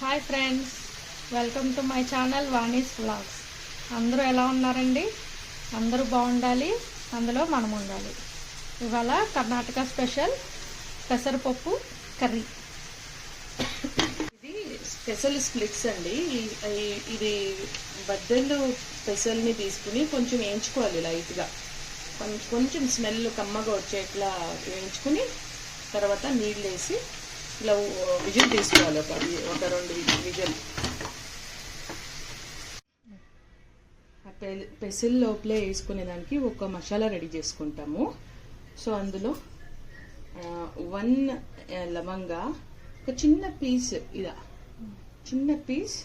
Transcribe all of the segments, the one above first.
Hi friends welcome to my channel Vani's vlogs అందరూ ఎలా ఉన్నారండి? అందరూ బాగుండాలి. అందులో మనం ఉండాలి. ఇవాళ కర్ణాటక స్పెషల్ పెసరపప్పు కర్రీ. ఇది స్పెషల్ స్ప్లిట్స్ అండి. ఇది బద్దెళ్ళు పెసల్ని తీసుకుని కొంచెం వేయించుకోవాలి లైట్గా. కొంచెం కొంచెం స్మెల్ కమ్మగా వచ్చేట్లా వేయించుకుని తర్వాత నీళ్ళు వేసి ఇలా విజిల్ తీసుకోవాలి ఒక ఒక రెండు విజిల్ పెసిల్ లోపలే వేసుకునే దానికి ఒక మసాలా రెడీ చేసుకుంటాము. సో అందులో వన్ లవంగా ఒక చిన్న పీస్ ఇలా చిన్న పీస్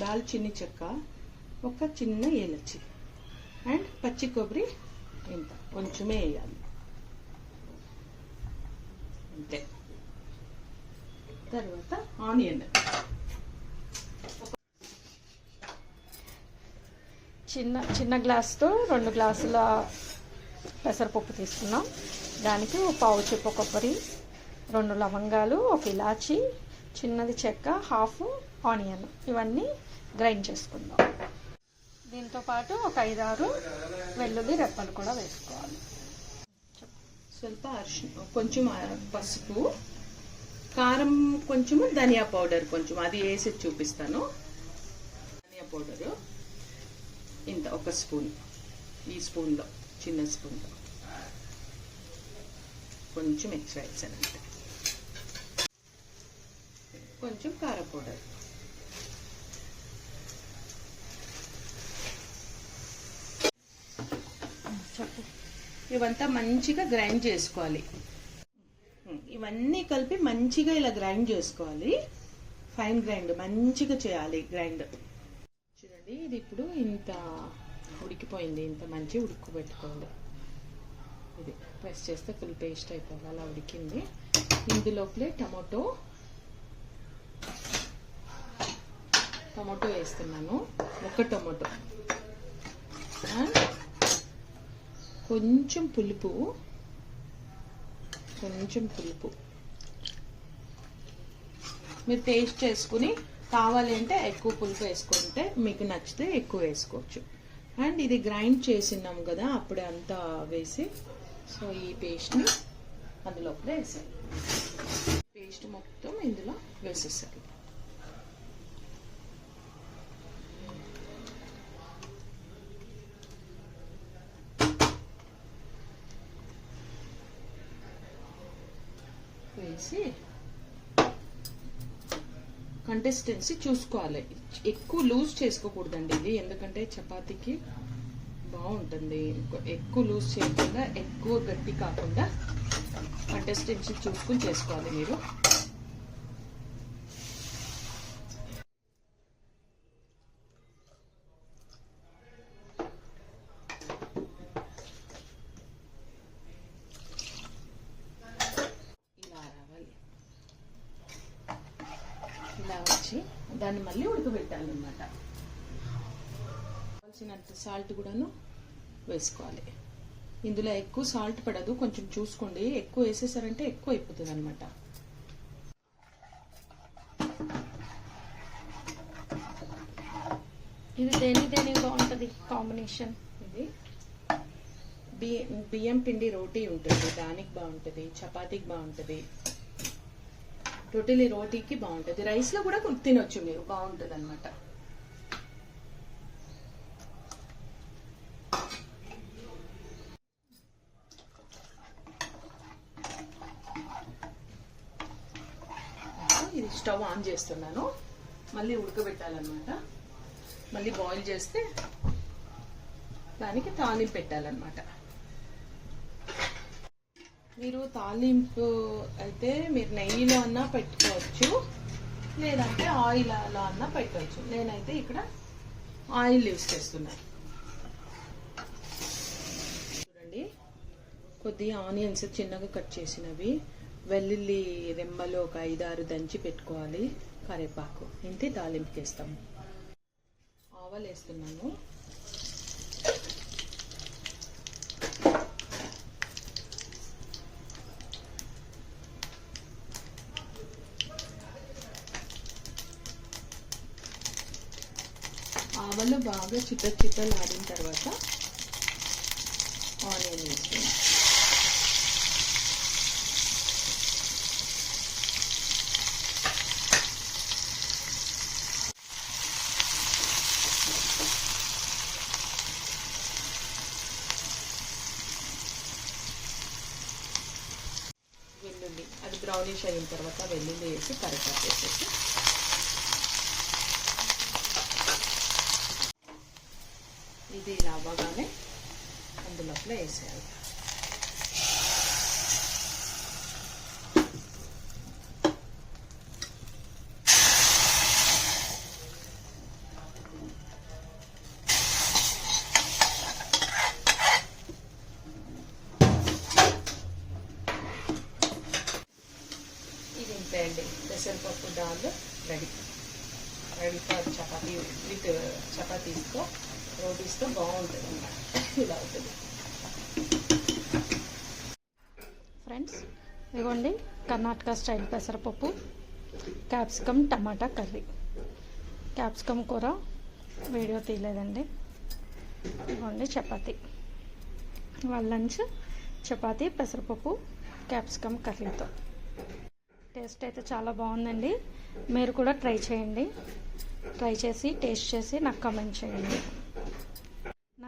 దాల్చిన్ని చెక్క ఒక చిన్న ఏలచ్చి. అండ్ పచ్చి కొబ్బరి ఇంత. కొంచెమే వేయాలి. అంతే. తర్వాత ఆనియన్ చిన్న చిన్న గ్లాస్తో రెండు గ్లాసుల పెసరపప్పు తీసుకున్నాం దానికి ఒక పావు చెప్పు కొబ్బరి రెండు లవంగాలు ఒక ఇలాచి చిన్నది చెక్క హాఫ్ ఆనియన్ ఇవన్నీ గ్రైండ్ చేసుకుందాం దీంతో పాటు ఒక ఐదారు వెల్లుల్లి రెప్పలు కూడా వేసుకోవాలి ಸ್ವಲ್ಪ ಅರಿಶಿನ కొంచెం ఆ, పసుపు కారం కొంచెము ధనియా పౌడర్ కొంచెం అది వేసి చూపిస్తాను. ధనియా పౌడరు. ఇంత ఒక స్పూన్. ఈ స్పూన్లో చిన్న స్పూన్లో. కొంచెం ఎక్స్ట్రా వేసానంటే కొంచెం కార పౌడర్. ఇవంతా మంచిగా గ్రైండ్ చేసుకోవాలి. ఇవన్నీ కలిపి మంచిగా ఇలా గ్రైండ్ చేసుకోవాలి. ఫైన్ గ్రైండ్ మంచిగా చేయాలి గ్రైండ్. చూడండి ఇది ఇప్పుడు ఇంత ఉడికిపోయింది ఇంత మంచిగా ఉడుకుపెట్టుకోండి ఇది ప్రెస్ చేస్తే ఫుల్ పేస్ట్ అయిపోయింది అలా ఉడికింది. ఇందులోపలే టమాటో టమాటో వేస్తున్నాను. ఒక టమాటో. కొంచెం పులుపు. కొంచెం పులుపు. మీరు టేస్ట్ చేసుకుని కావాలి అంటే ఎక్కువ పులుపు వేసుకుంటే మీకు నచ్చితే ఎక్కువ వేసుకోవచ్చు. అండ్ ఇది గ్రైండ్ చేసినాం కదా అప్పుడే అంతా వేసి సో ఈ పేస్ట్ని అందులోపలే వేసాను పేస్ట్ మొత్తం ఇందులో వేసి కంటెస్టెన్సీ చూసుకోవాలి. ఎక్కువ లూజ్ చేసుకోకూడదండి ఇది. ఎందుకంటే చపాతీకి బాగుంటుంది. ఎక్కువ లూజ్ చేయకుండా ఎక్కువ గట్టి కాకుండా కంటెస్టెన్సీ చూసుకుని చేసుకోవాలి మీరు ఇలా రావాలి ఇలా వచ్చి దాన్ని మళ్ళీ ఉడకబెట్టాలి అనమాట కావాల్సినంత సాల్ట్ కూడాను వేసుకోవాలి. ఇందులో ఎక్కువ సాల్ట్ పడదు కొంచెం చూసుకోండి. ఎక్కువ వేసేసారంటే ఎక్కువ అయిపోతుంది అనమాట ఇది దేని దేనికి బాగుంటుంది కాంబినేషన్? ఇది బియ్యం బియ్యం పిండి రోటీ ఉంటుంది. దానికి బాగుంటుంది చపాతీకి బాగుంటుంది. టోటలీ రోటీకి బాగుంటుంది. రైస్లో కూడా తినొచ్చు మీరు. బాగుంటుంది అనమాట ఇది స్టవ్ ఆన్ చేస్తున్నాను. మళ్ళీ ఉడకబెట్టాలన్నమాట. మళ్ళీ బాయిల్ చేస్తే దానికి తాలింపు పెట్టాలన్నమాట. మీరు తాలింపు అయితే మీరు నెయ్యిలో అన్నా పెట్టుకోవచ్చు లేదంటే ఆయిల్లో అన్నా పెట్టవచ్చు. నేనైతే ఇక్కడ ఆయిల్ యూస్ చేస్తున్నాను చూడండి కొద్దిగా ఆనియన్స్ చిన్నగా కట్ చేసినవి వెల్లుల్లి రెంబలు ఒక ఐదారు దంచి పెట్టుకోవాలి కరివేపాకు. ఇంతే తాలింపుకి వేస్తాము ఆవాలు వేస్తున్నాను బాగా చిట్ట చిట్టలు ఆడిన తర్వాత ఆనియన్ వేసుకుందాం వెల్లుల్లి అది బ్రౌనిష్ అయిన తర్వాత వెల్లుల్లి వేసి కరెక్ట్ చేసేసి ఇది ఇలా అవ్వగానే అందులోపల వేసేయాలి. ఇది అండి పెసరపప్పు dal ready. Ready for chapati with చపాతీస్తో రోటీస్తో బాగుంటుంది అన్నమాట ఇలా అవుతుంది ఫ్రెండ్స్ ఇదిగోండి కర్ణాటక స్టైల్ పెసరపప్పు క్యాప్సికమ్ టమాటా కర్రీ. క్యాప్సికమ్ కూర వీడియో తీయలేదండి. ఇదిగోండి చపాతి. వాళ్ళ లంచ్ చపాతి పెసరపప్పు క్యాప్సికమ్ కర్రీతో. టేస్ట్ అయితే చాలా బాగుందండి. మీరు కూడా ట్రై చేయండి. ట్రై చేసి టేస్ట్ చేసి నాకు కమెంట్ చేయండి.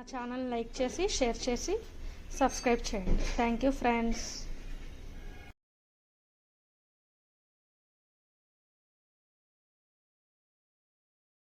నా ఛానల్ లైక్ చేసి షేర్ చేసి సబ్స్క్రైబ్ చేయండి. Thank you friends